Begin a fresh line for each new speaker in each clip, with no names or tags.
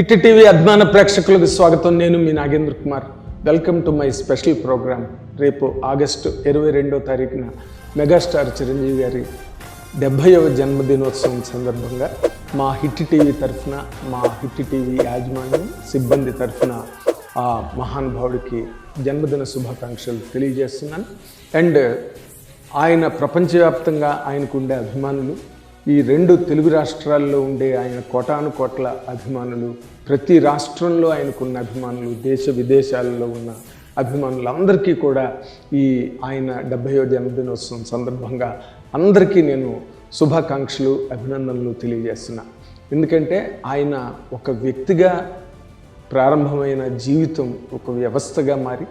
Hit TV అభిమాన ప్రేక్షకులకు స్వాగతం. నేను మీ Nagendra Kumar. Welcome to my special programme. రేపు ఆగస్టు ఇరవై రెండో తారీఖున మెగాస్టార్ చిరంజీవి గారి డెబ్భైవ జన్మదినోత్సవం సందర్భంగా మా హిట్ టీవీ తరఫున మా హిట్ టీవీ యాజమాన్యం సిబ్బంది తరఫున ఆ మహానుభావుడికి జన్మదిన శుభాకాంక్షలు తెలియజేస్తున్నాను. అండ్ ఆయన ప్రపంచవ్యాప్తంగా ఆయనకు ఉండే అభిమానులు ఈ రెండు తెలుగు రాష్ట్రాల్లో ఉండే ఆయన కోటాను కోట్ల అభిమానులు ప్రతి రాష్ట్రంలో ఆయనకున్న అభిమానులు దేశ విదేశాలలో ఉన్న అభిమానులందరికీ కూడా ఈ ఆయన డెబ్భయో జన్మదినోత్సవం సందర్భంగా అందరికీ నేను శుభాకాంక్షలు అభినందనలు తెలియజేస్తున్నా. ఎందుకంటే ఆయన ఒక వ్యక్తిగా ప్రారంభమైన జీవితం ఒక వ్యవస్థగా మారి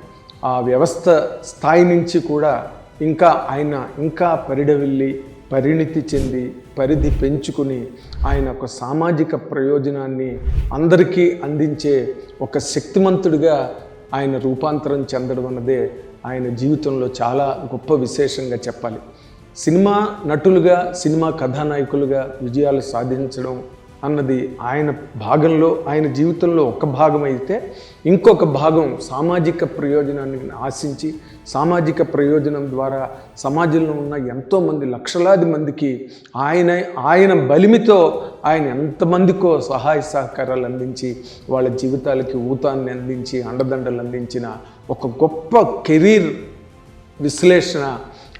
ఆ వ్యవస్థ స్థాయి నుంచి కూడా ఇంకా ఆయన ఇంకా పరిడవిల్లి పరిణితి చెంది పరిధి పెంచుకుని ఆయన ఒక సామాజిక ప్రయోజనాన్ని అందరికీ అందించే ఒక శక్తిమంతుడిగా ఆయన రూపాంతరం చెందడం అన్నదే ఆయన జీవితంలో చాలా గొప్ప విశేషంగా చెప్పాలి. సినిమా నటులుగా సినిమా కథానాయకులుగా విజయాలు సాధించడం అన్నది ఆయన భాగంలో ఆయన జీవితంలో ఒక భాగం అయితే ఇంకొక భాగం సామాజిక ప్రయోజనాన్ని ఆశించి సామాజిక ప్రయోజనం ద్వారా సమాజంలో ఉన్న ఎంతోమంది లక్షలాది మందికి ఆయన ఆయన బలిమితో ఆయన ఎంతమందికో సహాయ సహకారాలు అందించి వాళ్ళ జీవితాలకి ఊతాన్ని అందించి అండదండలు అందించిన ఒక గొప్ప కెరీర్ విశ్లేషణ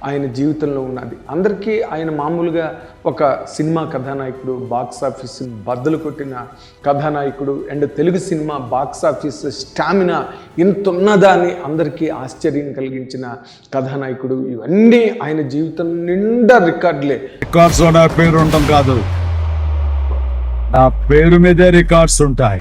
ఆయన జీవితంలో ఉన్నది. అందరికీ ఆయన మామూలుగా ఒక సినిమా కథానాయకుడు బాక్స్ ఆఫీస్ బద్దలు కొట్టిన కథానాయకుడు and Telugu cinema box office stamina ఇంత ఉన్నదా అని అందరికీ ఆశ్చర్యం కలిగించిన కథానాయకుడు. ఇవన్నీ ఆయన జీవితం నిండా రికార్డులే.
రికార్డ్స్ పేరు ఉండడం కాదు. నా పేరు మీదే రికార్డ్స్ ఉంటాయి.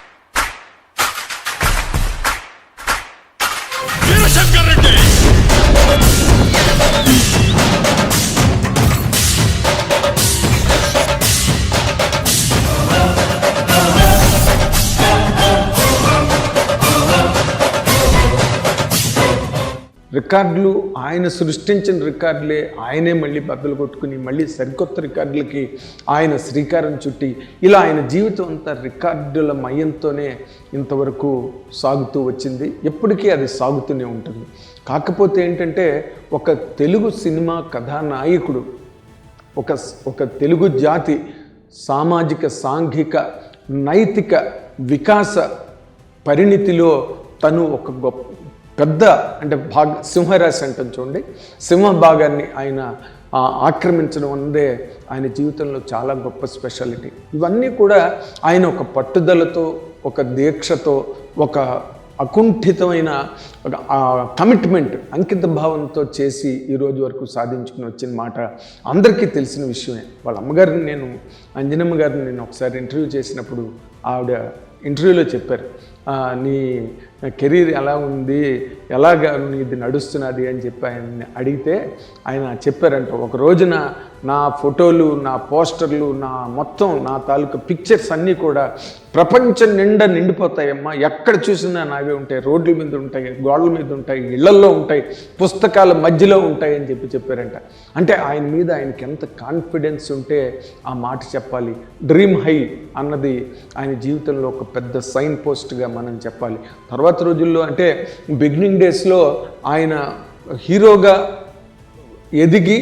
రికార్డులు ఆయన సృష్టించిన రికార్డులే ఆయనే మళ్ళీ బద్దలు కొట్టుకుని మళ్ళీ సరికొత్త రికార్డులకి ఆయన శ్రీకారం చుట్టి ఇలా ఆయన జీవితం అంతా రికార్డుల మయంతోనే ఇంతవరకు సాగుతూ వచ్చింది. ఎప్పటికీ అది సాగుతూనే ఉంటుంది. కాకపోతే ఏంటంటే ఒక తెలుగు సినిమా కథానాయకుడు ఒక ఒక తెలుగు జాతి సామాజిక సాంఘిక నైతిక వికాస పరిణితిలో తను ఒక గొప్ప పెద్ద అంటే భాగ సింహరాశి అంటాం చూడండి. సింహ భాగాన్ని ఆయన ఆక్రమించడం అన్నదే ఆయన జీవితంలో చాలా గొప్ప స్పెషాలిటీ. ఇవన్నీ కూడా ఆయన ఒక పట్టుదలతో ఒక దీక్షతో ఒక అకుంఠితమైన ఒక కమిట్మెంట్ అంకిత భావంతో చేసి ఈరోజు వరకు సాధించుకుని వచ్చిన మాట అందరికీ తెలిసిన విషయమే. వాళ్ళ అమ్మగారిని నేను అంజనమ్మ గారిని నేను ఒకసారి ఇంటర్వ్యూ చేసినప్పుడు ఆవిడ ఇంటర్వ్యూలో చెప్పారు. నీ కెరీర్ ఎలా ఉంది? ఎలాగ ఇది నడుస్తున్నది? అని చెప్పి ఆయన అడిగితే ఆయన చెప్పారంట ఒక రోజున నా ఫోటోలు నా పోస్టర్లు నా మొత్తం నా తాలూకా పిక్చర్స్ అన్నీ కూడా ప్రపంచం నిండా నిండిపోతాయమ్మా. ఎక్కడ చూసినా నావే ఉంటాయి. రోడ్ల మీద ఉంటాయి గోడల మీద ఉంటాయి ఇళ్ళల్లో ఉంటాయి పుస్తకాల మధ్యలో ఉంటాయి అని చెప్పి చెప్పారంట. అంటే ఆయన మీద ఆయనకి ఎంత కాన్ఫిడెన్స్ ఉంటే ఆ మాట చెప్పాలి. డ్రీమ్ హై అన్నది ఆయన జీవితంలో ఒక పెద్ద సైన్ పోస్ట్గా మనం చెప్పాలి. తర్వాత రోజుల్లో అంటే బిగినింగ్ డేస్లో ఆయన హీరోగా ఎదిగి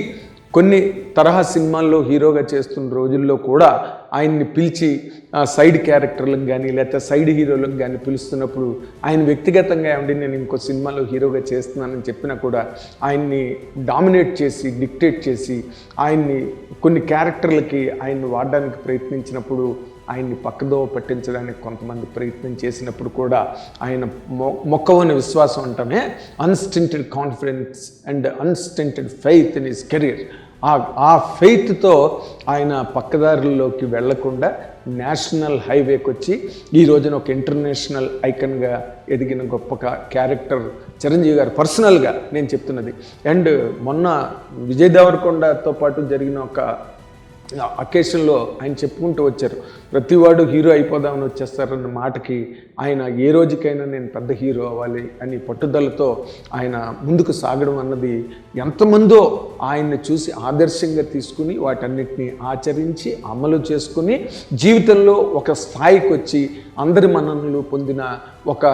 కొన్ని తరహా సినిమాల్లో హీరోగా చేస్తున్న రోజుల్లో కూడా ఆయన్ని పిలిచి ఆ, సైడ్ క్యారెక్టర్లకు కానీ లేకపోతే సైడ్ హీరోలకు కానీ పిలుస్తున్నప్పుడు ఆయన వ్యక్తిగతంగా ఏమండి నేను ఇంకో సినిమాలో హీరోగా చేస్తున్నానని చెప్పినా కూడా ఆయన్ని డామినేట్ చేసి డిక్టేట్ చేసి ఆయన్ని కొన్ని క్యారెక్టర్లకి ఆయన్ని వాడడానికి ప్రయత్నించినప్పుడు ఆయన్ని పక్కదో పట్టించడానికి కొంతమంది ప్రయత్నం చేసినప్పుడు కూడా ఆయన మొ మొక్కవని విశ్వాసం అంటమే unstinted confidence and unstinted faith in his career ఆ ఆ ఫెయిత్తో ఆయన పక్కదారుల్లోకి వెళ్ళకుండా నేషనల్ హైవేకి వచ్చి ఈ రోజున ఒక ఇంటర్నేషనల్ ఐకన్గా ఎదిగిన గొప్ప క్యారెక్టర్ చిరంజీవి గారు పర్సనల్గా నేను చెప్తున్నది. అండ్ మొన్న విజయ్ దేవరకొండతో పాటు జరిగిన ఒక అకేషన్లో ఆయన చెప్పుకుంటూ వచ్చారు. ప్రతివాడు హీరో అయిపోదామని వచ్చేస్తారన్న మాటకి ఆయన ఏ రోజుకైనా నేను పెద్ద హీరో అవ్వాలి అని పట్టుదలతో ఆయన ముందుకు సాగడం అన్నది ఎంతమందో ఆయన్ని చూసి ఆదర్శంగా తీసుకుని వాటన్నిటిని ఆచరించి అమలు చేసుకుని జీవితంలో ఒక స్థాయికి వచ్చి అందరి మన్ననలు పొందిన ఒక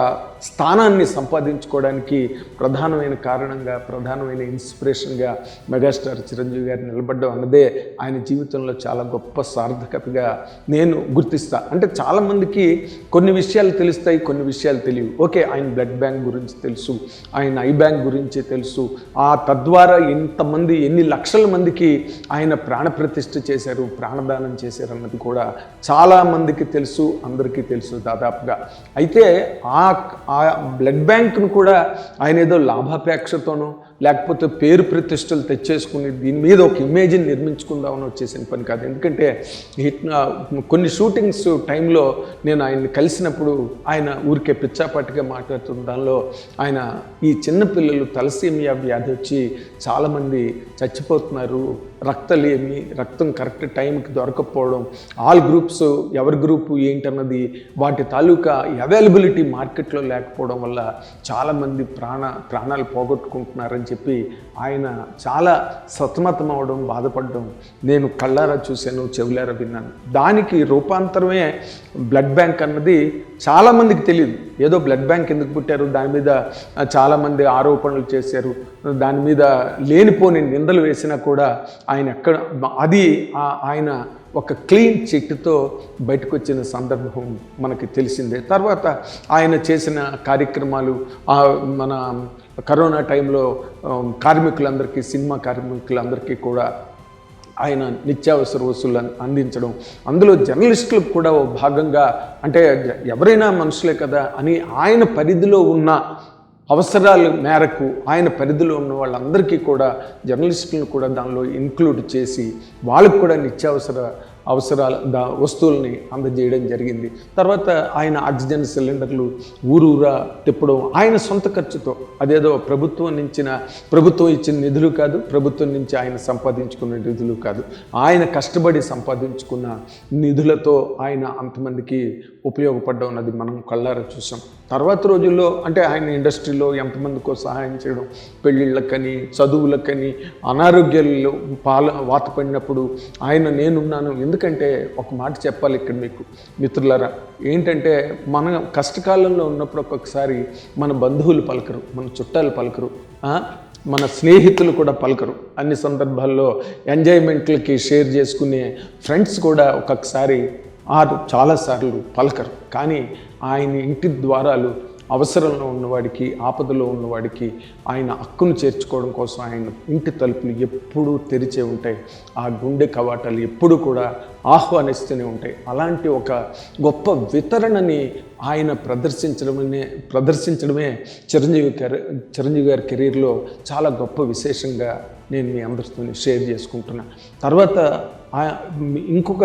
స్థానాన్ని సంపాదించుకోవడానికి ప్రధానమైన కారణంగా ప్రధానమైన ఇన్స్పిరేషన్గా మెగాస్టార్ చిరంజీవి గారు నిలబడ్డం అన్నదే ఆయన జీవితంలో చాలా గొప్ప సార్థకతగా నేను గుర్తిస్తా. అంటే చాలామందికి కొన్ని విషయాలు తెలుస్తాయి కొన్ని విషయాలు తెలియవు. ఓకే ఆయన బ్లడ్ బ్యాంక్ గురించి తెలుసు ఆయన ఐ బ్యాంక్ గురించి తెలుసు. ఆ తద్వారా ఎంతమంది ఎన్ని లక్షల మందికి ఆయన ప్రాణప్రతిష్ఠ చేశారు ప్రాణదానం చేశారు అన్నది కూడా చాలామందికి తెలుసు అందరికీ తెలుసు దాదాపుగా. అయితే ఆ ఆ బ్లడ్ బ్యాంక్ను కూడా ఆయన ఏదో లాభాపేక్షతోనో లేకపోతే పేరు ప్రతిష్టలు తెచ్చేసుకుని దీని మీద ఒక ఇమేజ్ని నిర్మించుకుందామని వచ్చేసిన పని కాదు. ఎందుకంటే హిట్ కొన్ని షూటింగ్స్ టైంలో నేను ఆయన్ని కలిసినప్పుడు ఆయన ఊరికే పిచ్చాపాటిగా మాట్లాడుతున్న దానిలో ఆయన ఈ చిన్నపిల్లలు తలసీమియా వ్యాధి వచ్చి చాలామంది చచ్చిపోతున్నారు. రక్తలేమి రక్తం కరెక్ట్ టైంకి దొరకకపోవడం ఆల్ గ్రూప్స్ ఎవరి గ్రూపు ఏంటన్నది వాటి తాలూకా అవైలబిలిటీ మార్కెట్లో లేకపోవడం వల్ల చాలామంది ప్రాణ ప్రాణాలు పోగొట్టుకుంటున్నారని చెప్పి ఆయన చాలా సతమతం అవడం బాధపడడం నేను కళ్ళారా చూశాను చెవులారా విన్నాను. దానికి రూపాంతరమే బ్లడ్ బ్యాంక్ అన్నది చాలామందికి తెలియదు ఏదో బ్లడ్ బ్యాంక్ ఎందుకు పుట్టారు? దాని మీద చాలామంది ఆరోపణలు చేశారు. దాని మీద లేనిపోని నిందలు వేసినా కూడా ఆయన ఎక్కడ అది ఆయన ఒక క్లీన్ చిట్తో బయటకు వచ్చిన సందర్భం మనకి తెలిసిందే. తర్వాత ఆయన చేసిన కార్యక్రమాలు మన కరోనా టైంలో కార్మికులందరికీ సినిమా కార్మికులందరికీ కూడా ఆయన నిత్యావసర వస్తువులు అందించడం. అందులో జర్నలిస్టులకు కూడా ఓ భాగంగా అంటే ఎవరైనా మనుషులే కదా అని ఆయన పరిధిలో ఉన్న అవసరాల మేరకు ఆయన పరిధిలో ఉన్న వాళ్ళందరికీ కూడా జర్నలిస్టులను కూడా దానిలో ఇంక్లూడ్ చేసి వాళ్ళకు కూడా నిత్యావసర అవసరాల దా వస్తువుల్ని అందజేయడం జరిగింది. తర్వాత ఆయన ఆక్సిజన్ సిలిండర్లు ఊరూరా తిప్పడం ఆయన సొంత ఖర్చుతో అదేదో ప్రభుత్వం నుంచిన ప్రభుత్వం ఇచ్చిన నిధులు కాదు ప్రభుత్వం నుంచి ఆయన సంపాదించుకున్న నిధులు కాదు. ఆయన కష్టపడి సంపాదించుకున్న నిధులతో ఆయన అంతమందికి ఉపయోగపడడం అన్నది మనం కళ్ళారా చూసాం. తర్వాత రోజుల్లో అంటే ఆయన ఇండస్ట్రీలో ఎంతమందికో సహాయం చేయడం పెళ్ళిళ్ళకని చదువులకని అనారోగ్యాల్లో పాల వాత పడినప్పుడు ఆయన నేనున్నాను ఎందుకంటే ఒక మాట చెప్పాలి ఇక్కడ మీకు మిత్రులరా. ఏంటంటే మన కష్టకాలంలో ఉన్నప్పుడు ఒక్కొక్కసారి మన బంధువులు పలకరు మన చుట్టాలు పలకరు మన స్నేహితులు కూడా పలకరు. అన్ని సందర్భాల్లో ఎంజాయ్మెంట్లకి షేర్ చేసుకునే ఫ్రెండ్స్ కూడా ఒక్కొక్కసారి ఆరు చాలాసార్లు పలకరు. కానీ ఆయన ఇంటి ద్వారాలు అవసరంలో ఉన్నవాడికి ఆపదలో ఉన్నవాడికి ఆయన హక్కును చేర్చుకోవడం కోసం ఆయన ఇంటి తలుపులు ఎప్పుడూ తెరిచే ఉంటాయి. ఆ గుండె కవాటాలు ఎప్పుడూ కూడా ఆహ్వానిస్తూనే ఉంటాయి. అలాంటి ఒక గొప్ప వితరణని ఆయన ప్రదర్శించడమనే ప్రదర్శించడమే చిరంజీవి కెరీ చిరంజీవి గారి కెరీర్లో చాలా గొప్ప విశేషంగా నేను మీ అందరితో షేర్ చేసుకుంటున్నా. తర్వాత ఇంకొక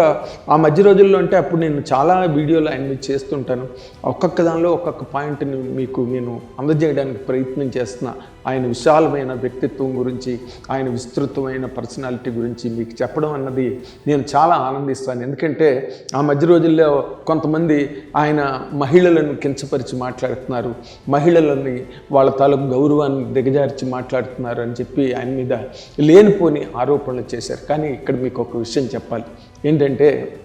ఆ మధ్య రోజుల్లో అంటే అప్పుడు నేను చాలా వీడియోలు ఆయన మీద చేస్తుంటాను. ఒక్కొక్క దానిలో ఒక్కొక్క పాయింట్ని మీకు నేను అందజేయడానికి ప్రయత్నం చేస్తున్నా. ఆయన విశాలమైన వ్యక్తిత్వం గురించి ఆయన విస్తృతమైన పర్సనాలిటీ గురించి మీకు చెప్పడం అన్నది నేను చాలా ఆనందిస్తాను. ఎందుకంటే ఆ మధ్య రోజుల్లో కొంతమంది ఆయన మహిళలను కించపరిచి మాట్లాడుతున్నారు. మహిళలని వాళ్ళ తాలూకు గౌరవాన్ని దిగజార్చి మాట్లాడుతున్నారు అని చెప్పి ఆయన మీద లేనిపోని ఆరోపణలు చేశారు. కానీ ఇక్కడ మీకు ఒక విషయం చెప్పాలి. ఏంటంటే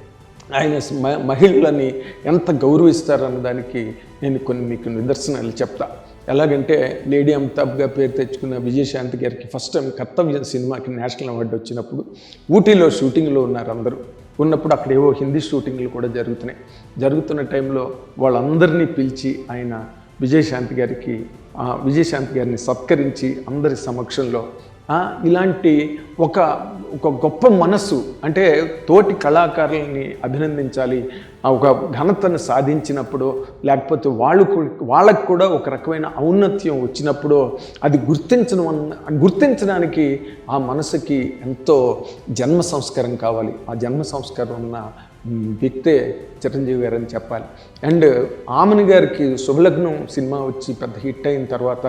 ఆయన మహిళలని ఎంత గౌరవిస్తారన్న దానికి నేను కొన్ని మీకు నిదర్శనాలు చెప్తాను ఎలాగంటే లేడీ అమితాబ్గా పేరు తెచ్చుకున్న విజయశాంతి గారికి ఫస్ట్ టైం కర్తవ్యం సినిమాకి నేషనల్ అవార్డు వచ్చినప్పుడు ఊటీలో షూటింగ్లో ఉన్నారు అందరూ. ఉన్నప్పుడు అక్కడ ఏవో హిందీ షూటింగ్లు కూడా జరుగుతున్నాయి. జరుగుతున్న టైంలో వాళ్ళందరినీ పిలిచి ఆయన విజయశాంతి గారికి ఆ, విజయశాంతి గారిని సత్కరించి అందరి సమక్షంలో ఇలాంటి ఒక ఒక గొప్ప మనస్సు అంటే తోటి కళాకారులని అభినందించాలి ఆ ఒక ఘనతను సాధించినప్పుడు లేకపోతే వాళ్ళు వాళ్ళకు కూడా ఒక రకమైన ఔన్నత్యం వచ్చినప్పుడు అది గుర్తించడం గుర్తించడానికి ఆ మనసుకి ఎంతో జన్మ సంస్కారం కావాలి. ఆ జన్మ సంస్కారం ఉన్న వ్యక్తే చిరంజీవి గారు అని చెప్పాలి. అండ్ ఆమెని గారికి శుభలగ్నం సినిమా వచ్చి పెద్ద హిట్ అయిన తర్వాత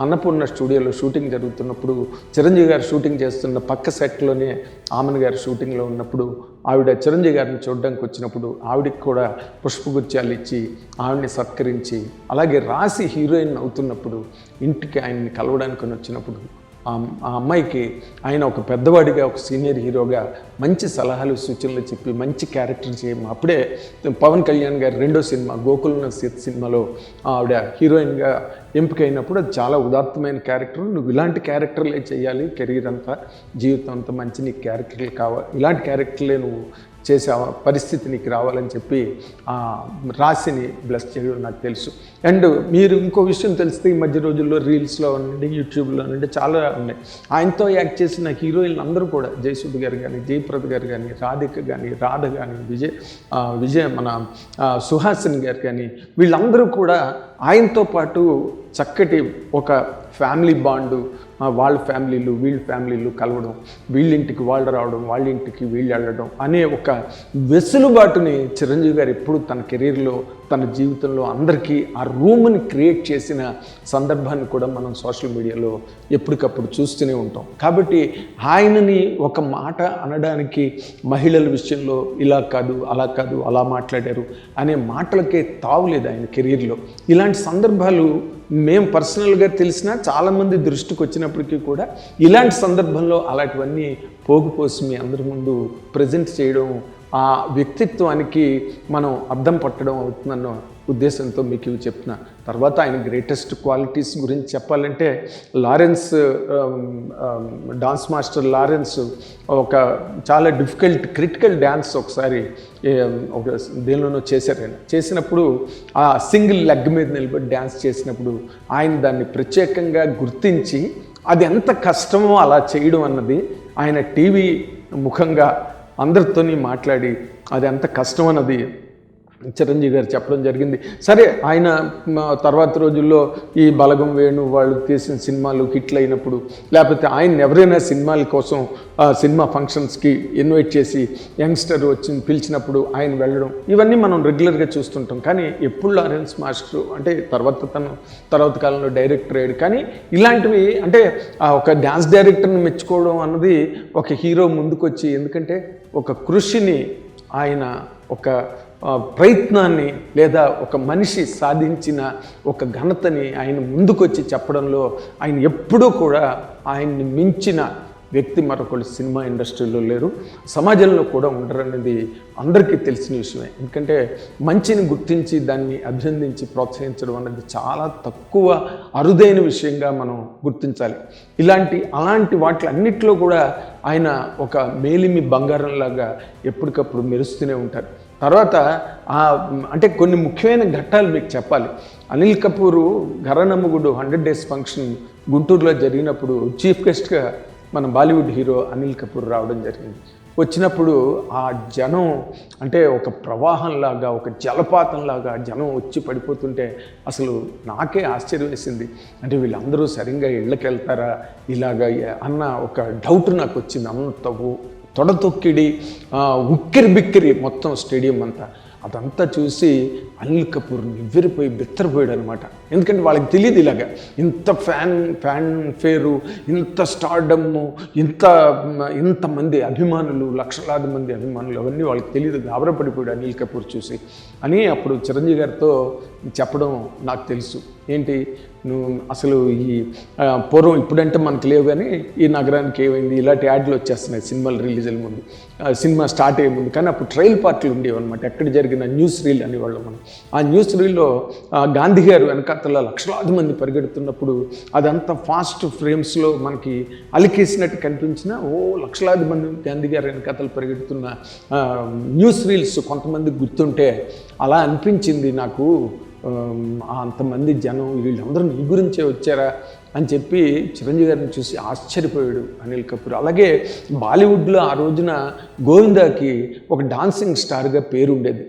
అన్నపూర్ణ స్టూడియోలో షూటింగ్ జరుగుతున్నప్పుడు చిరంజీవి గారు షూటింగ్ చేస్తున్న పక్క సెట్లోనే ఆమెను గారు షూటింగ్లో ఉన్నప్పుడు ఆవిడ చిరంజీవి గారిని చూడడానికి వచ్చినప్పుడు ఆవిడకి కూడా పుష్పగుచ్చాలు ఇచ్చి ఆవిడని సత్కరించి అలాగే రాసి హీరోయిన్ అవుతున్నప్పుడు ఇంటికి ఆయన్ని కలవడానికి వచ్చినప్పుడు ఆ అమ్మాయికి ఆయన ఒక పెద్దవాడిగా ఒక సీనియర్ హీరోగా మంచి సలహాలు సూచనలు చెప్పి మంచి క్యారెక్టర్ చేయము అప్పుడే పవన్ కళ్యాణ్ గారి రెండో సినిమా గోకుల సీత్ సినిమాలో ఆవిడ హీరోయిన్గా ఎంపికైనప్పుడు అది చాలా ఉదాత్తమైన క్యారెక్టర్. నువ్వు ఇలాంటి క్యారెక్టర్లే చేయాలి కెరీర్ అంతా జీవితం అంతా మంచి నీకు క్యారెక్టర్లు కావాలి ఇలాంటి క్యారెక్టర్లే నువ్వు చేసే పరిస్థితి నీకు రావాలని చెప్పి ఆ రాశిని బ్లెస్ చేయడం నాకు తెలుసు. అండ్ మీరు ఇంకో విషయం తెలిస్తే ఈ మధ్య రోజుల్లో రీల్స్లో ఉండండి యూట్యూబ్లో ఉండండి చాలా ఉన్నాయి. ఆయనతో యాక్ట్ చేసిన హీరోయిన్లు అందరూ కూడా జయసుబ్ గారు కానీ జయప్రద గారు కానీ రాధిక కానీ రాధ కానీ విజయ్ విజయ్ మన సుహాసిన్ సుహాసిని గారు కానీ వీళ్ళందరూ కూడా ఆయనతో పాటు చక్కటి ఒక ఫ్యామిలీ బాండు వాళ్ళ ఫ్యామిలీలు వీళ్ళ ఫ్యామిలీలు కలవడం వీళ్ళింటికి వాళ్ళు రావడం వాళ్ళ ఇంటికి వీళ్ళు వెళ్ళడం అనే ఒక వెసులుబాటుని చిరంజీవి గారు ఎప్పుడు తన కెరీర్లో తన జీవితంలో అందరికీ ఆ రూమ్ని క్రియేట్ చేసిన సందర్భాన్ని కూడా మనం సోషల్ మీడియాలో ఎప్పటికప్పుడు చూస్తూనే ఉంటాం. కాబట్టి ఆయనని ఒక మాట అనడానికి మహిళల విషయంలో ఇలా కాదు అలా కాదు అలా మాట్లాడారు అనే మాటలకే తావులేదు ఆయన కెరీర్లో. ఇలాంటి సందర్భాలు మేము పర్సనల్గా తెలిసినా చాలామంది దృష్టికి వచ్చినప్పటికీ కూడా ఇలాంటి సందర్భంలో అలాంటివన్నీ పోగుపోసి మీ అందరి ముందు ప్రజెంట్ చేయడం ఆ వ్యక్తిత్వానికి మనం అద్దం పట్టడం అవుతుందన్న ఉద్దేశంతో మీకు ఇవి చెప్తున్నా. తర్వాత ఆయన గ్రేటెస్ట్ క్వాలిటీస్ గురించి చెప్పాలంటే లారెన్స్ డాన్స్ మాస్టర్ లారెన్స్ ఒక చాలా డిఫికల్ట్ క్రిటికల్ డ్యాన్స్ ఒకసారి ఒక దేనిలోనో చేశారు ఆయన. చేసినప్పుడు ఆ సింగిల్ లెగ్ మీద నిలబడి డ్యాన్స్ చేసినప్పుడు ఆయన దాన్ని ప్రత్యేకంగా గుర్తించి అది ఎంత కష్టమో అలా చేయడం అన్నది ఆయన టీవీ ముఖంగా అందరితోని మాట్లాడి అది ఎంత కష్టం అన్నది చిరంజీవి గారు చెప్పడం జరిగింది. సరే ఆయన తర్వాత రోజుల్లో ఈ బలగం వేణు వాళ్ళు తీసిన సినిమాలు హిట్లు అయినప్పుడు లేకపోతే ఆయన ఎవరైనా సినిమాల కోసం ఆ, సినిమా ఫంక్షన్స్కి ఇన్వైట్ చేసి యంగ్స్టర్ వచ్చి పిలిచినప్పుడు ఆయన వెళ్ళడం ఇవన్నీ మనం రెగ్యులర్గా చూస్తుంటాం. కానీ ఎప్పుడు లారెన్స్ మాస్టర్ అంటే తర్వాత తను తర్వాత కాలంలో డైరెక్టర్ అయ్యాడు. కానీ ఇలాంటివి అంటే ఆ ఒక డ్యాన్స్ డైరెక్టర్ని మెచ్చుకోవడం అన్నది ఒక హీరో ముందుకొచ్చి ఎందుకంటే ఒక కృషిని ఆయన ఒక ప్రయత్నాన్ని లేదా ఒక మనిషి సాధించిన ఒక ఘనతని ఆయన ముందుకొచ్చి చెప్పడంలో ఆయన ఎప్పుడూ కూడా ఆయన్ని మించిన వ్యక్తి మరొకరు సినిమా ఇండస్ట్రీలో లేరు. సమాజంలో కూడా ఉండరనేది అందరికీ తెలిసిన విషయమే. ఎందుకంటే మంచిని గుర్తించి దాన్ని అభినందించి ప్రోత్సహించడం అనేది చాలా తక్కువ అరుదైన విషయంగా మనం గుర్తించాలి. ఇలాంటి అలాంటి వాటి అన్నిట్లో కూడా ఆయన ఒక మేలిమి బంగారంలాగా ఎప్పటికప్పుడు మెరుస్తూనే ఉంటారు. తర్వాత అంటే కొన్ని ముఖ్యమైన ఘట్టాలు మీకు చెప్పాలి. అనిల్ కపూర్ ఘరనమ్మగుడు హండ్రెడ్ డేస్ ఫంక్షన్ గుంటూరులో జరిగినప్పుడు చీఫ్ గెస్ట్గా మన బాలీవుడ్ హీరో అనిల్ కపూర్ రావడం జరిగింది. వచ్చినప్పుడు ఆ జనం అంటే ఒక ప్రవాహంలాగా ఒక జలపాతంలాగా జనం వచ్చి పడిపోతుంటే అసలు నాకే ఆశ్చర్యం వేసింది అంటే వీళ్ళందరూ సరిగ్గా ఇళ్ళకి వెళ్తారా ఇలాగా అన్న ఒక డౌట్ నాకు వచ్చింది అంత తొడతొక్కిడి ఉక్కిరి బిక్కిరి మొత్తం స్టేడియం అంతా. అదంతా చూసి అనిల్ కపూర్ నివ్వెరిపోయి బిత్తరపోయాడు అనమాట ఎందుకంటే వాళ్ళకి తెలియదు ఇలాగా. ఇంత ఫ్యాన్ ఫ్యాన్ ఫేరు ఇంత స్టార్డమ్ము ఇంత ఇంతమంది అభిమానులు లక్షలాది మంది అభిమానులు అవన్నీ వాళ్ళకి తెలియదు గాబరపడిపోయాడు అనిల్ కపూర్ చూసి. అని అప్పుడు చిరంజీవి గారితో చెప్పడం నాకు తెలుసు. ఏంటి? నువ్వు అసలు ఈ పూర్వం ఇప్పుడంటే మనకు లేవు కానీ ఈ నగరానికి ఏమైంది? ఇలాంటి యాడ్లు వచ్చేస్తున్నాయి సినిమాలు రిలీజ్ అయ్యే ముందు సినిమా స్టార్ట్ అయ్యే ముందు. కానీ అప్పుడు ట్రయల్ పార్టీలు ఉండేవి అనమాట ఎక్కడ జరిగిన న్యూస్ రీల్ అనేవాళ్ళు మనం. ఆ న్యూస్ రీల్లో గాంధీ గారు వెనకాతల లక్షలాది మంది పరిగెడుతున్నప్పుడు అదంతా ఫాస్ట్ ఫ్రేమ్స్లో మనకి అలికేసినట్టు కనిపించిన ఓ లక్షలాది మంది గాంధీ గారు వెనకాతలు పరిగెడుతున్న న్యూస్ రీల్స్ కొంతమంది గుర్తుంటే అలా అనిపించింది నాకు. అంతమంది జనం వీళ్ళందరూ నీ గురించే వచ్చారా అని చెప్పి చిరంజీవి గారిని చూసి ఆశ్చర్యపోయాడు అనిల్ కపూర్. అలాగే బాలీవుడ్లో ఆ రోజున గోవిందాకి ఒక డాన్సింగ్ స్టార్గా పేరు ఉండేది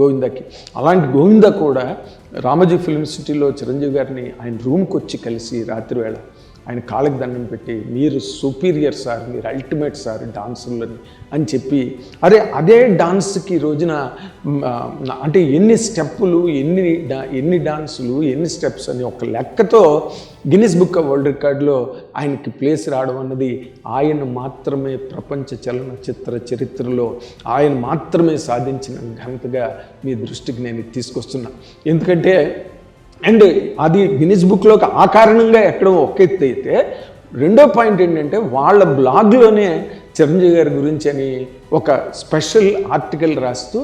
గోవిందాకి. అలాంటి గోవిందా కూడా రామజీ ఫిల్మ్ సిటీలో చిరంజీవి గారిని ఆయన రూమ్కి వచ్చి కలిసి రాత్రి వేళ ఆయన కాళ్ళకి దండం పెట్టి మీరు సుపీరియర్ సార్ మీరు అల్టిమేట్ సార్ డాన్సులని అని చెప్పి అరే అదే డాన్స్కి రోజున అంటే ఎన్ని స్టెప్పులు ఎన్ని డా- ఎన్ని డాన్సులు ఎన్ని స్టెప్స్ అని ఒక లెక్కతో గిన్నిస్ బుక్ ఆఫ్ వరల్డ్ రికార్డులో ఆయనకి ప్లేస్ రావడం అన్నది ఆయన మాత్రమే ప్రపంచ చలనచిత్ర చరిత్రలో ఆయన మాత్రమే సాధించిన ఘనతగా మీ దృష్టికి నేను తీసుకొస్తున్నా. ఎందుకంటే అండ్ అది గిన్నిస్ బుక్లోకి ఆ కారణంగా ఎక్కడం ఒక ఎత్తు అయితే రెండో పాయింట్ ఏంటంటే వాళ్ళ బ్లాగ్లోనే చిరంజీవి గారి గురించి అని ఒక స్పెషల్ ఆర్టికల్ రాస్తూ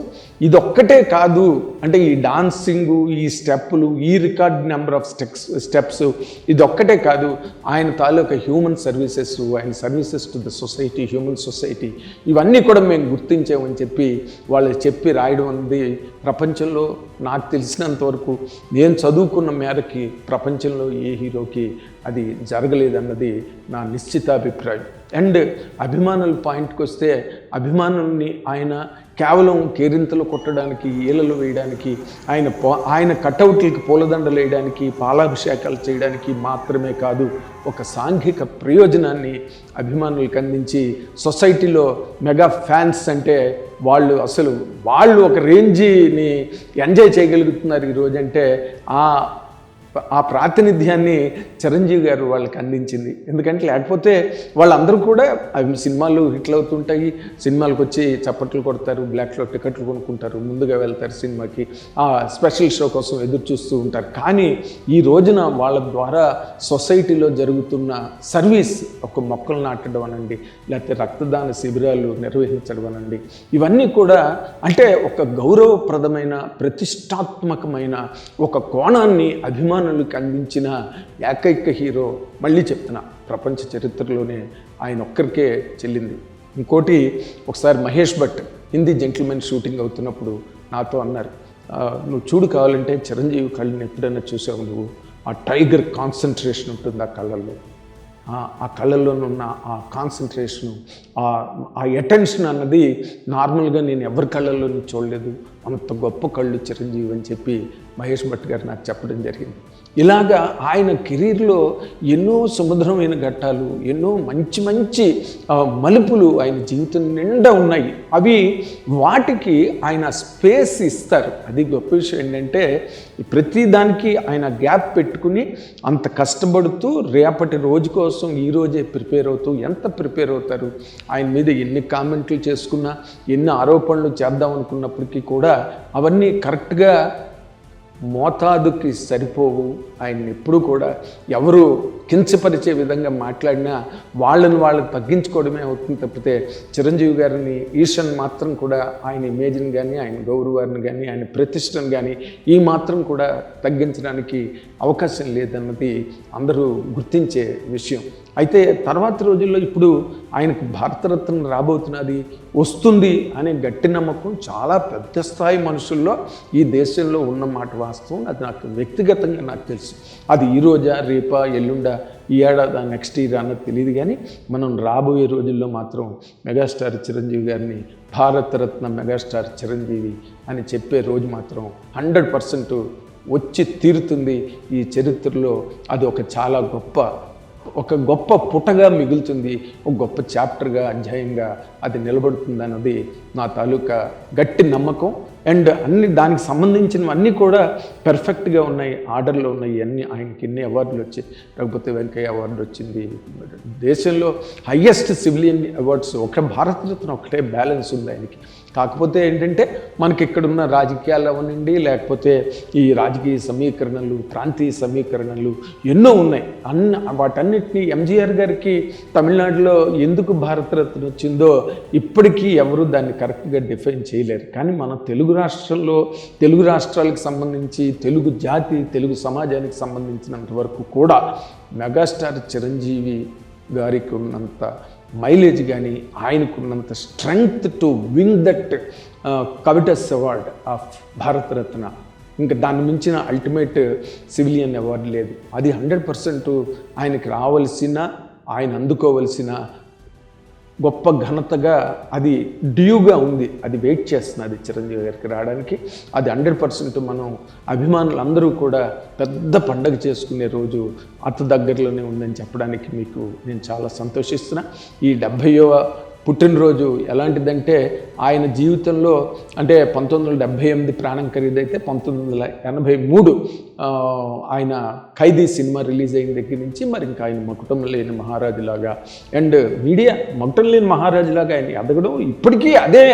ఇదొక్కటే కాదు. అంటే ఈ డాన్సింగ్ ఈ స్టెప్పులు ఈ record number of steps steps ఇదొక్కటే కాదు. ఆయన తాలూకా హ్యూమన్ సర్వీసెస్ ఆయన services to the society human society ఇవన్నీ కూడా మేము గుర్తించామని చెప్పి వాళ్ళు చెప్పి రాయడం అనేది ప్రపంచంలో నాకు తెలిసినంత వరకు నేను చదువుకున్న మేరకి ప్రపంచంలో ఏ హీరోకి అది జరగలేదన్నది నా నిశ్చితాభిప్రాయం. అండ్ అభిమానుల పాయింట్కి వస్తే అభిమానుల్ని ఆయన కేవలం కేరింతలు కొట్టడానికి ఈలలు వేయడానికి ఆయన పో ఆయన కటౌట్లకి పూలదండలు వేయడానికి పాలాభిషేకాలు చేయడానికి మాత్రమే కాదు ఒక సాంఘిక ప్రయోజనాన్ని అభిమానులకు అందించి సొసైటీలో మెగా ఫ్యాన్స్ అంటే వాళ్ళు అసలు వాళ్ళు ఒక రేంజిని ఎంజాయ్ చేయగలుగుతున్నారు ఈరోజు అంటే ఆ ఆ ప్రాతినిధ్యాన్ని చిరంజీవి గారు వాళ్ళకి అందించింది. ఎందుకంటే లేకపోతే వాళ్ళందరూ కూడా అవి సినిమాలు హిట్లు అవుతుంటాయి. సినిమాలకు వచ్చి చప్పట్లు కొడతారు బ్లాక్లో టికెట్లు కొనుక్కుంటారు ముందుగా వెళ్తారు సినిమాకి. ఆ స్పెషల్ షో కోసం ఎదురు చూస్తూ ఉంటారు. కానీ ఈ రోజున వాళ్ళ ద్వారా సొసైటీలో జరుగుతున్న సర్వీస్ ఒక మొక్కలు నాటడం అనండి లేకపోతే రక్తదాన శిబిరాలు నిర్వహించడం అనండి. ఇవన్నీ కూడా అంటే ఒక గౌరవప్రదమైన ప్రతిష్టాత్మకమైన ఒక కోణాన్ని అభిమానులకు అందించిన ఏకైక హీరో మళ్ళీ చెప్తున్నా ప్రపంచ చరిత్రలోనే ఆయన ఒక్కరికే చెల్లింది. ఇంకోటి ఒకసారి మహేష్ భట్ హిందీ జెంటిల్మెన్ షూటింగ్ అవుతున్నప్పుడు నాతో అన్నారు నువ్వు చూడు కావాలంటే చిరంజీవి కళ్ళని ఎప్పుడైనా చూసావు నువ్వు? ఆ టైగర్ కాన్సన్ట్రేషన్ ఉంటుంది ఆ కళ్ళల్లో. ఆ- ఆ కళ్ళల్లోనున్న ఆ కాన్సన్ట్రేషను ఆ ఆ అటెన్షన్ అన్నది నార్మల్గా నేను ఎవరి కళ్ళల్లోనూ చూడలేదు. అంత గొప్ప కళ్ళు చిరంజీవి అని చెప్పి మహేష్ భట్ గారు నాకు చెప్పడం జరిగింది. ఇలాగా ఆయన కెరీర్లో ఎన్నో సుముద్రమైన ఘట్టాలు ఎన్నో మంచి మంచి మలుపులు ఆయన జీవితం నిండా ఉన్నాయి. అవి వాటికి ఆయన స్పేస్ ఇస్తారు. అది గొప్ప విషయం ఏంటంటే ప్రతి దానికి ఆయన గ్యాప్ పెట్టుకుని అంత కష్టపడుతూ రేపటి రోజు కోసం ఈ రోజే ప్రిపేర్ అవుతూ ఎంత ప్రిపేర్ అవుతారు? ఆయన మీద ఎన్ని కామెంట్లు చేసుకున్నా ఎన్ని ఆరోపణలు చేద్దాం అనుకున్నప్పటికీ కూడా అవన్నీ కరెక్ట్గా మోతాదుకి సరిపోవు. ఆయన్ని ఎప్పుడు కూడా ఎవరు కించపరిచే విధంగా మాట్లాడినా వాళ్ళని వాళ్ళు తగ్గించుకోవడమే అవుతుంది తప్పితే చిరంజీవి గారిని ఈషన్ మాత్రం కూడా ఆయన ఇమేజ్ని కానీ ఆయన గౌరవాన్ని కానీ ఆయన ప్రతిష్టను కానీ ఈ మాత్రం కూడా తగ్గించడానికి అవకాశం లేదన్నది అందరూ గుర్తించే విషయం. అయితే తర్వాత రోజుల్లో ఇప్పుడు ఆయనకు భారతరత్నం రాబోతున్నది వస్తుంది అనే గట్టి నమ్మకం చాలా పెద్ద స్థాయి మనుషుల్లో ఈ దేశంలో ఉన్న మాట వాస్తవం. అది నాకు వ్యక్తిగతంగా నాకు తెలుసు. అది ఈ రోజా రేపా ఎల్లుండా ఈ ఏడాది నెక్స్ట్ ఇయర్ అన్నది తెలియదు కానీ మనం రాబోయే రోజుల్లో మాత్రం మెగాస్టార్ చిరంజీవి గారిని భారతరత్న మెగాస్టార్ చిరంజీవి అని చెప్పే రోజు మాత్రం హండ్రెడ్ పర్సెంట్ వచ్చి తీరుతుంది ఈ చరిత్రలో. అది ఒక చాలా గొప్ప ఒక గొప్ప పుటగా మిగులుతుంది ఒక గొప్ప చాప్టర్గా అధ్యాయంగా అది నిలబడుతుంది అన్నది నా తాలూకా గట్టి నమ్మకం. అండ్ అన్ని దానికి సంబంధించినవన్నీ కూడా పెర్ఫెక్ట్గా ఉన్నాయి ఆర్డర్లో ఉన్నాయి అన్ని ఆయనకి ఎన్ని అవార్డులు వచ్చాయి రఘుపతి వెంకయ్య అవార్డు వచ్చింది. దేశంలో హయ్యెస్ట్ సివిలియన్ అవార్డ్స్ ఒక భారతరత్న ఒకటే బ్యాలెన్స్ ఉంది ఆయనకి. కాకపోతే ఏంటంటే మనకి ఇక్కడున్న రాజకీయాలు అవనండి లేకపోతే ఈ రాజకీయ సమీకరణలు ప్రాంతీయ సమీకరణలు ఎన్నో ఉన్నాయి. అన్న వాటన్నిటిని ఎంజీఆర్ గారికి తమిళనాడులో ఎందుకు భారతరత్న వచ్చిందో ఇప్పటికీ ఎవరు దాన్ని కరెక్ట్గా డిఫైన్ చేయలేరు. కానీ మన తెలుగు రాష్ట్రంలో తెలుగు రాష్ట్రాలకు సంబంధించి తెలుగు జాతి తెలుగు సమాజానికి సంబంధించినంత వరకు కూడా మెగాస్టార్ చిరంజీవి గారికి ఉన్నంత మైలేజ్ కానీ ఆయనకున్నంత strength to win that coveted award of Bharat Ratna. ఇంకా దాన్ని మించిన అల్టిమేట్ సివిలియన్ అవార్డు లేదు. అది హండ్రెడ్ పర్సెంట్ ఆయనకి రావలసిన ఆయన అందుకోవలసిన గొప్ప ఘనతగా అది డ్యూగా ఉంది. అది వెయిట్ చేస్తున్నది చిరంజీవి గారికి రావడానికి. అది హండ్రెడ్ పర్సెంట్ మనం అభిమానులు అందరూ కూడా పెద్ద పండగ చేసుకునే రోజు అత దగ్గరలోనే ఉందని చెప్పడానికి మీకు నేను చాలా సంతోషిస్తున్నా. ఈ డెబ్భైవ పుట్టినరోజు ఎలాంటిదంటే ఆయన జీవితంలో అంటే పంతొమ్మిది వందల డెబ్భై ఎనిమిది ప్రాణం ఖరీదైతే పంతొమ్మిది వందల ఎనభై మూడు ఆయన ఖైదీ సినిమా రిలీజ్ అయిన దగ్గర నుంచి మరి ఇంకా ఆయన మకుటం లేని మహారాజులాగా. అండ్ మీడియా మకుటం లేని మహారాజులాగా ఆయన ఎదగడం ఇప్పటికీ అదే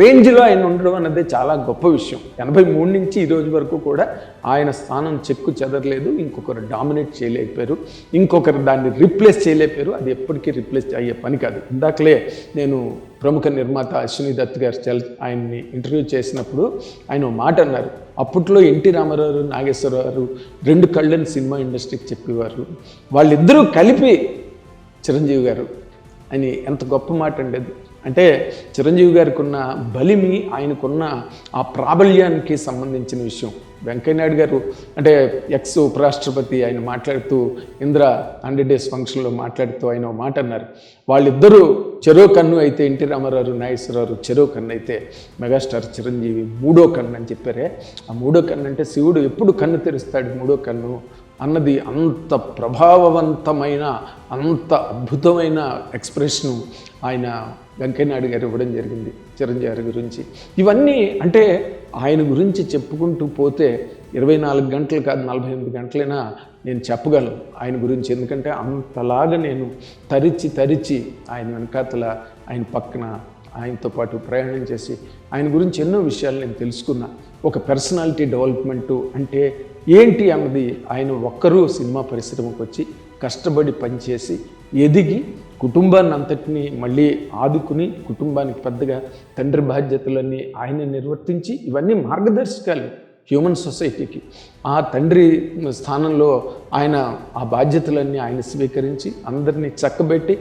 రేంజ్లో ఆయన ఉండడం అనేది చాలా గొప్ప విషయం. ఎనభై మూడు నుంచి ఈ రోజు వరకు కూడా ఆయన స్థానం చెక్కు చెదరలేదు ఇంకొకరు డామినేట్ చేయలేకపోయారు ఇంకొకరు దాన్ని రీప్లేస్ చేయలేకపోయారు అది ఎప్పటికీ రీప్లేస్ అయ్యే పని కాదు. ఇందాకలే నేను ప్రముఖ నిర్మాత అశ్విని దత్ గారు చల్ ఆయన్ని ఇంటర్వ్యూ చేసినప్పుడు ఆయన ఓ మాట అన్నారు. అప్పట్లో ఎన్టీ రామారావు నాగేశ్వరరావు రెండు కళ్ళని సినిమా ఇండస్ట్రీకి చెప్పేవారు. వాళ్ళిద్దరూ కలిపి చిరంజీవి గారు అని ఎంత గొప్ప మాట ఉండేది అంటే చిరంజీవి గారికి ఉన్న బలిమి ఆయనకున్న ఆ ప్రాబల్యానికి సంబంధించిన విషయం. వెంకయ్యనాయుడు గారు అంటే ఎక్స్ ఉపరాష్ట్రపతి ఆయన మాట్లాడుతూ ఇంద్ర హండ్రెడ్ డేస్ ఫంక్షన్లో మాట్లాడుతూ ఆయన ఓ మాట అన్నారు. వాళ్ళిద్దరూ చెరో కన్ను అయితే ఎన్టీ రామారావు నాగేశ్వరరావు చెరో కన్ను అయితే మెగాస్టార్ చిరంజీవి మూడో కన్ను అని చెప్పారే. ఆ మూడో కన్ను అంటే శివుడు ఎప్పుడు కన్ను తెరుస్తాడు మూడో కన్ను? అన్నది అంత ప్రభావవంతమైన అంత అద్భుతమైన ఎక్స్ప్రెషను ఆయన వెంకయ్యనాయుడు గారు ఇవ్వడం జరిగింది చిరంజీవి గురించి. ఇవన్నీ అంటే ఆయన గురించి చెప్పుకుంటూ పోతే ఇరవై నాలుగు గంటలు కాదు నలభై ఎనిమిది గంటలైనా నేను చెప్పగలను ఆయన గురించి. ఎందుకంటే అంతలాగా నేను తరిచి తరిచి ఆయన వెనకాతల ఆయన పక్కన ఆయనతో పాటు ప్రయాణం చేసి ఆయన గురించి ఎన్నో విషయాలు నేను తెలుసుకున్నా. ఒక పర్సనాలిటీ డెవలప్మెంటు అంటే ఏంటి అన్నది ఆయన ఒక్కరూ సినిమా పరిశ్రమకు వచ్చి కష్టపడి పనిచేసి ఎదిగి కుటుంబాన్ని అంతటినీ మళ్ళీ ఆదుకుని కుటుంబానికి పెద్దగా తండ్రి బాధ్యతలన్నీ ఆయన నిర్వర్తించి ఇవన్నీ మార్గదర్శకాలు హ్యూమన్ సొసైటీకి. ఆ తండ్రి స్థానంలో ఆయన ఆ బాధ్యతలన్నీ ఆయన స్వీకరించి అందరినీ చక్కబెట్టి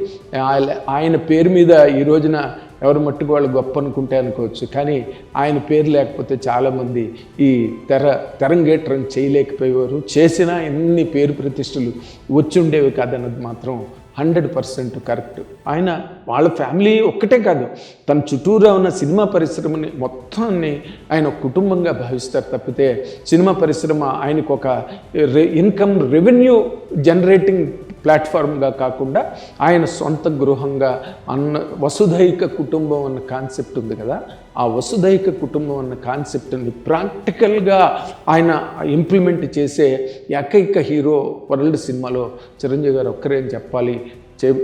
ఆయన- ఆయన పేరు మీద ఈ రోజున ఎవరు మట్టుకు వాళ్ళు గొప్ప అనుకుంటే అనుకోవచ్చు. కానీ ఆయన పేరు లేకపోతే చాలామంది ఈ తెర తెరంగేట్రం చేయలేకపోయేవారు. చేసినా ఎన్ని పేరు ప్రతిష్టలు వచ్చి ఉండేవి కాదన్నది మాత్రం హండ్రెడ్ పర్సెంట్ కరెక్ట్. ఆయన వాళ్ళ ఫ్యామిలీ ఒక్కటే కాదు తన చుట్టూరా ఉన్న సినిమా పరిశ్రమని మొత్తాన్ని ఆయన కుటుంబంగా భావిస్తారు తప్పితే సినిమా పరిశ్రమ ఆయనకు ఒక రె- ఇన్కమ్ రెవెన్యూ జనరేటింగ్ ప్లాట్ఫామ్గా కాకుండా ఆయన సొంత గృహంగా అన్న వసుధైక కుటుంబం అన్న కాన్సెప్ట్ ఉంది కదా. ఆ వసుధైక కుటుంబం అన్న కాన్సెప్ట్ని ప్రాక్టికల్గా ఆయన ఇంప్లిమెంట్ చేసే ఏకైక హీరో వరల్డ్ సినిమాలో చిరంజీవి గారు ఒక్కరే అని చెప్పాలి. చెప్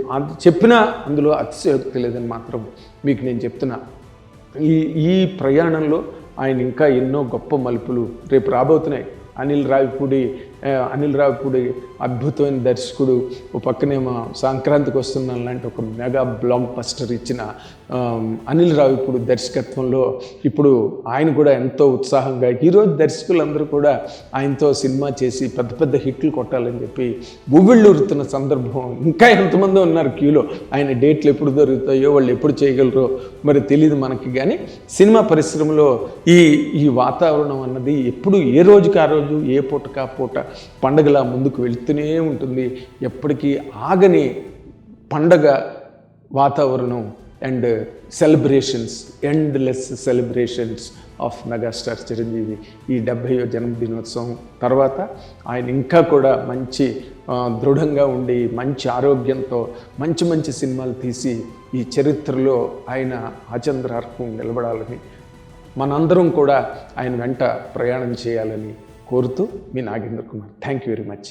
చెప్పినా అందులో అతిశయోక్తి లేదని మాత్రం మీకు నేను చెప్తున్నా. ఈ ఈ ప్రయాణంలో ఆయన ఇంకా ఎన్నో గొప్ప మలుపులు రేపు రాబోతున్నాయి. అనిల్ రావిపూడి అనిల్ రావిపూడి అద్భుతమైన దర్శకుడు. ఓ పక్కనేమో సంక్రాంతికి వస్తున్నాను లాంటి ఒక మెగా బ్లాక్ బస్టర్ ఇచ్చిన అనిల్ అనిల్ ఇప్పుడు దర్శకత్వంలో. ఇప్పుడు ఆయన కూడా ఎంతో ఉత్సాహంగా ఈరోజు దర్శకులందరూ కూడా ఆయనతో సినిమా చేసి పెద్ద పెద్ద హిట్లు కొట్టాలని చెప్పి గువ్విళ్ళూరుతున్న సందర్భం. ఇంకా ఎంతమంది ఉన్నారు క్యూలో. ఆయన డేట్లు ఎప్పుడు దొరుకుతాయో వాళ్ళు ఎప్పుడు చేయగలరో మరి తెలియదు మనకి కానీ సినిమా పరిశ్రమలో ఈ ఈ వాతావరణం అన్నది ఎప్పుడు ఏ రోజుకి ఆ రోజు ఏ పూట కా పూట పండగలా ముందుకు వెళ్తూనే ఉంటుంది. ఎప్పటికీ ఆగని పండగ వాతావరణం and celebrations endless celebrations of megastar Chiranjeevi ఈ డెబ్భైవ జన్మదినోత్సవం తర్వాత ఆయన ఇంకా కూడా మంచి దృఢంగా ఉండి మంచి ఆరోగ్యంతో మంచి మంచి సినిమాలు తీసి ఈ చరిత్రలో ఆయన ఆచంద్రార్కం నిలబడాలని మనందరం కూడా ఆయన వెంట ప్రయాణం చేయాలని కోరుతూ మీ Nagendra Kumar. Thank you very much